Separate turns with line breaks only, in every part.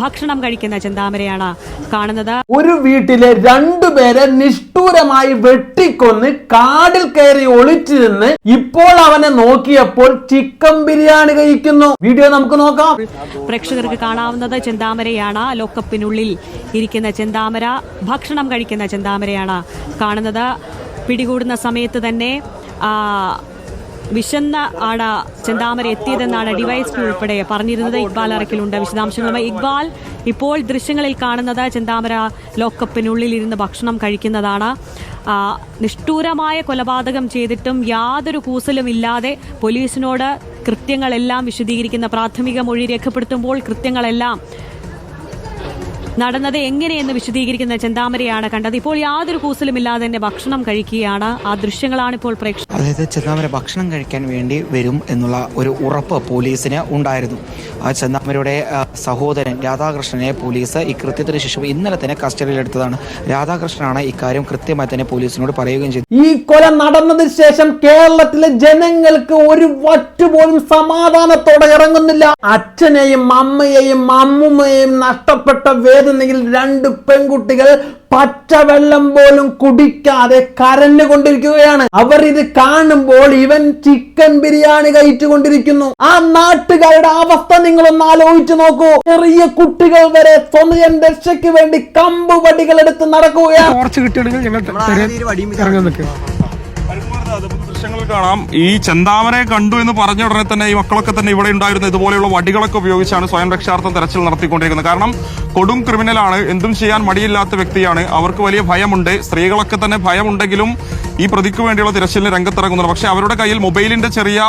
ഭക്ഷണം കഴിക്കുന്ന ചെന്താമരയാണ് കാണുന്നത്.
ഒരു വീട്ടിലെ രണ്ടുപേരെ നിഷ്ഠൂരമായി വെട്ടിക്കൊന്ന് കാടിൽ കയറി ഒളിച്ചിരുന്ന് ഇപ്പോൾ അവനെ നോക്കിയപ്പോൾ ചിക്കൻ ബിരിയാണി കഴിക്കുന്നു. വീഡിയോ നമുക്ക് നോക്കാം.
പ്രേക്ഷകർക്ക് കാണാവുന്നത് ചെന്താമരയാണ്. ലോക്കപ്പിനുള്ളിൽ ഇരിക്കുന്ന ചെന്താമര ഭക്ഷണം കഴിക്കുന്ന ചെന്താമരയാണ് കാണുന്നത്. പിടികൂടുന്ന സമയത്ത് തന്നെ വിശന്ന ആണ് ചെന്താമര എത്തിയതെന്നാണ് ഡിവൈഎസ്പി ഉൾപ്പെടെ പറഞ്ഞിരുന്നത്. ഇക്ബാൽ അറക്കിലുണ്ട് വിശദാംശങ്ങളുമായി. ഇക്ബാൽ ഇപ്പോൾ ദൃശ്യങ്ങളിൽ കാണുന്നത് ചെന്താമര ലോക്കപ്പിനുള്ളിൽ ഇരുന്ന് ഭക്ഷണം കഴിക്കുന്നതാണ്. നിഷ്ഠൂരമായ കൊലപാതകം ചെയ്തിട്ടും യാതൊരു കൂസലും ഇല്ലാതെ പോലീസിനോട് കൃത്യങ്ങളെല്ലാം വിശദീകരിക്കുന്ന പ്രാഥമിക മൊഴി രേഖപ്പെടുത്തുമ്പോൾ കൃത്യങ്ങളെല്ലാം നടന്നത് എങ്ങനെയെന്ന് വിശദീകരിക്കുന്ന ചെന്താമരയാണ് കണ്ടത്. ഇപ്പോൾ യാതൊരു കൂസലുമില്ലാതെ തന്നെ ഭക്ഷണം കഴിക്കുകയാണ്. ആ ദൃശ്യങ്ങളാണ് ഇപ്പോൾ പ്രേക്ഷകർ
അതായത് ചെന്നാമര ഭക്ഷണം കഴിക്കാൻ വേണ്ടി വരും എന്നുള്ള ഒരു ഉറപ്പ് പോലീസിന് ഉണ്ടായിരുന്നു. ആ ചെന്നാമരയുടെ സഹോദരൻ രാധാകൃഷ്ണനെ പോലീസ് ഈ കൃത്യത്തിന് ശേഷം ഇന്നലെ തന്നെ കസ്റ്റഡിയിലെടുത്തതാണ് രാധാകൃഷ്ണനാണ് ഇക്കാര്യം കൃത്യമായി തന്നെ പോലീസിനോട് പറയുകയും ചെയ്തു
ഈ കൊല നടന്നതിന് ശേഷം കേരളത്തിലെ ജനങ്ങൾക്ക് ഒരു വറ്റുപോലും സമാധാനത്തോടെ ഇറങ്ങുന്നില്ല. അച്ഛനെയും അമ്മയെയും അമ്മുമ്മയെയും നഷ്ടപ്പെട്ട വേദനയിൽ രണ്ട് പെൺകുട്ടികൾ പച്ചവെള്ളം പോലും കുടിക്കാതെ കരഞ്ഞുകൊണ്ടിരിക്കുകയാണ്. അവർ ഇത് കാണുമ്പോൾ ഇവൻ ചിക്കൻ ബിരിയാണി കഴിച്ചുകൊണ്ടിരിക്കുന്നു. ആ നാട്ടുകാരുടെ അവസ്ഥ നിങ്ങളൊന്ന് ആലോചിച്ചു നോക്കൂ. ചെറിയ കുട്ടികൾ വരെ സ്വന്തം രക്ഷയ്ക്ക് വേണ്ടി കമ്പ് വടികൾ എടുത്ത് നടക്കുകയാണ്
ദൃശ്യങ്ങളിൽ കാണാം. ഈ ചെന്താമരെ കണ്ടു എന്ന് പറഞ്ഞ ഉടനെ തന്നെ ഈ മക്കളൊക്കെ തന്നെ ഇവിടെ ഉണ്ടായിരുന്ന ഇതുപോലെയുള്ള വടികളൊക്കെ ഉപയോഗിച്ചാണ് സ്വയം രക്ഷാർത്ഥം തെരച്ചിൽ നടത്തിക്കൊണ്ടിരിക്കുന്നത്. കാരണം കൊടും ക്രിമിനലാണ് എന്തും ചെയ്യാൻ മടിയില്ലാത്ത വ്യക്തിയാണ്. അവർക്ക് വലിയ ഭയമുണ്ട്. സ്ത്രീകളൊക്കെ തന്നെ ഭയമുണ്ടെങ്കിലും ഈ പ്രതിക്ക് വേണ്ടിയുള്ള തിരച്ചിലിന് രംഗത്തിറങ്ങുന്നുണ്ട്. പക്ഷേ അവരുടെ കയ്യിൽ മൊബൈലിന്റെ ചെറിയ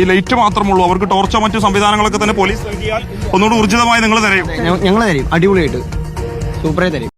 ഈ ലൈറ്റ് മാത്രമുള്ളൂ. അവർക്ക് ടോർച്ചോ മറ്റു സംവിധാനങ്ങളൊക്കെ തന്നെ പോലീസ് നൽകിയാൽ ഒന്നുകൂടി ഊർജിതമായി നിങ്ങൾ തരും
ഞങ്ങൾ തരും അടിപൊളിയായിട്ട്.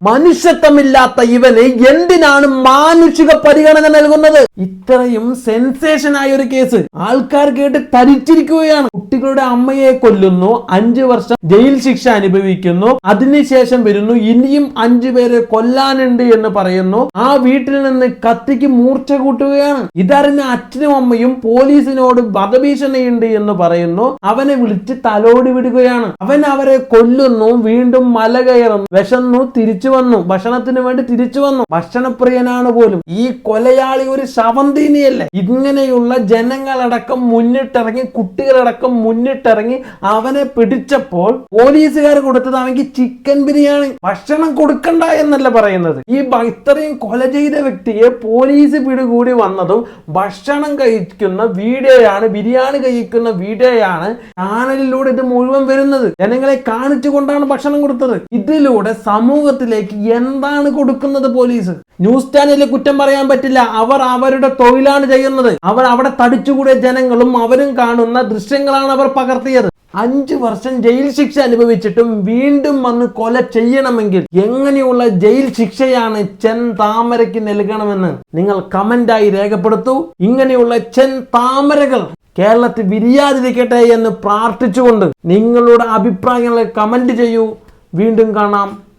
മനുഷ്യത്വമില്ലാത്ത ഇവന് എന്തിനാണ് മാനുഷിക പരിഗണന നൽകുന്നത്? ഇത്രയും സെൻസേഷൻ ആയ ഒരു കേസ് ആൾക്കാർ കേട്ട് തരിച്ചിരിക്കുകയാണ്. കുട്ടികളുടെ അമ്മയെ കൊല്ലുന്നു അഞ്ചു വർഷം ജയിൽ ശിക്ഷ അനുഭവിക്കുന്നു അതിനുശേഷം വരുന്നു ഇനിയും അഞ്ചു പേരെ കൊല്ലാനുണ്ട് എന്ന് പറയുന്നു. ആ വീട്ടിൽ നിന്ന് കത്തിക്ക് മൂർച്ച കൂട്ടുകയാണ്. ഇതറിഞ്ഞ അച്ഛനും അമ്മയും പോലീസിനോട് വധഭീഷണിയുണ്ട് എന്ന് പറയുന്നു. അവനെ വിളിച്ച് തലോടി വിടുകയാണ്. അവൻ അവരെ കൊല്ലുന്നു വീണ്ടും മല കയറുന്നു വിശന്നു തിരിച്ചു വന്നു. ഭക്ഷണത്തിന് വേണ്ടി തിരിച്ചു വന്നു. ഭക്ഷണപ്രിയനാണ് പോലും. ഈ കൊലയാളി ഒരു ശവന്തീനിയല്ലേ? ഇങ്ങനെയുള്ള ജനങ്ങളടക്കം മുന്നിട്ടിറങ്ങി കുട്ടികളടക്കം മുന്നിട്ടിറങ്ങി അവനെ പിടിച്ചപ്പോൾ പോലീസുകാർ കൊടുത്തത് അവൻക്ക് ചിക്കൻ ബിരിയാണി. ഭക്ഷണം കൊടുക്കണ്ട എന്നല്ല പറയുന്നത്. ഈ ഇത്രയും കൊല ചെയ്ത വ്യക്തിയെ പോലീസ് പിടികൂടി വന്നതും ഭക്ഷണം കഴിക്കുന്ന വീഡിയോയാണ് ബിരിയാണി കഴിക്കുന്ന വീഡിയോയാണ് ചാനലിലൂടെ ഇത് മുഴുവൻ വരുന്നത്. ജനങ്ങളെ കാണിച്ചുകൊണ്ടാണ് ഭക്ഷണം കൊടുത്തത്. ഇതിലൂടെ സമൂഹത്തിലേക്ക് എന്താണ് കൊടുക്കുന്നത് പോലീസ്? ന്യൂസ് ചാനലിൽ കുറ്റം പറയാൻ പറ്റില്ല. അവർ അവരുടെ തൊഴിലാണ് ചെയ്യുന്നത്. അവർ അവിടെ തടിച്ചുകൂടിയ ജനങ്ങളും അവരും കാണുന്ന ദൃശ്യങ്ങളാണ് അവർ പകർത്തിയത്. അഞ്ചു വർഷം ജയിൽ ശിക്ഷ അനുഭവിച്ചിട്ടും വീണ്ടും വന്ന് കൊല ചെയ്യണമെങ്കിൽ എങ്ങനെയുള്ള ജയിൽ ശിക്ഷയാണ് ചെൻ താമരയ്ക്ക് നൽകണമെന്ന് നിങ്ങൾ കമന്റായി രേഖപ്പെടുത്തൂ. ഇങ്ങനെയുള്ള ചെൻ താമരകൾ കേരളത്തിൽ വിരിയാതിരിക്കട്ടെ എന്ന് പ്രാർത്ഥിച്ചുകൊണ്ട് നിങ്ങളുടെ അഭിപ്രായങ്ങളെ കമന്റ് ചെയ്യൂ. വീണ്ടും കാണാം.